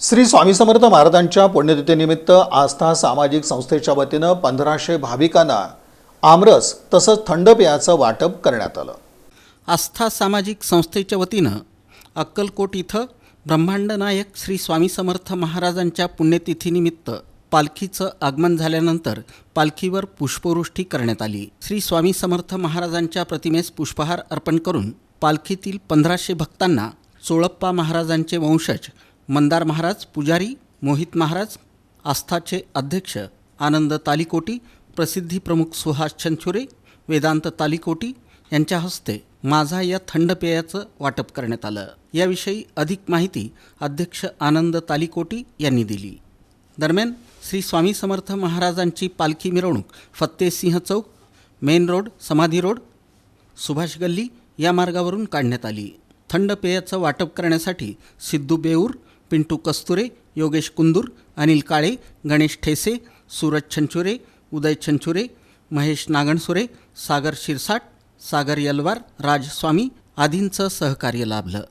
श्री स्वामी समर्थ महाराजांच्या पुण्यतिथीनिमित्त आस्था सामाजिक संस्थेच्या वतीनं पंधराशे भाविकांना आमरस तसंच थंड पेयाचं वाटप करण्यात आलं. आस्था सामाजिक संस्थेच्या वतीनं अक्कलकोट इथं ब्रह्मांड नायक श्री स्वामी समर्थ महाराजांच्या पुण्यतिथीनिमित्त पालखीचं आगमन झाल्यानंतर पालखीवर पुष्पवृष्टी करण्यात आली. श्री स्वामी समर्थ महाराजांच्या प्रतिमेस पुष्पहार अर्पण करून पालखीतील पंधराशे भक्तांना चोळप्पा महाराजांचे वंशज मंदार महाराज पुजारी मोहित महाराज आस्थाचे अध्यक्ष आनंद तालिकोटी प्रसिद्धी प्रमुख सुहास छंचुरे वेदांत तालिकोटी यांच्या हस्ते माझा या थंड पेयाचं वाटप करण्यात आलं. याविषयी अधिक माहिती अध्यक्ष आनंद तालिकोटी यांनी दिली. दरम्यान श्री स्वामी समर्थ महाराजांची पालखी मिरवणूक फत्तेसिंह चौक मेन रोड समाधी रोड सुभाष गल्ली या मार्गावरून काढण्यात आली. थंड पेयाचं वाटप करण्यासाठी सिद्धू बेऊर पिंटू कस्तुरे योगेश कुंदूर अनिल काळे गणेश ठेसे सूरज छंचुरे उदय छंचुरे महेश नागणसुरे सागर शिरसाट सागर यलवार राजस्वामी आदींचं सहकार्य लाभलं.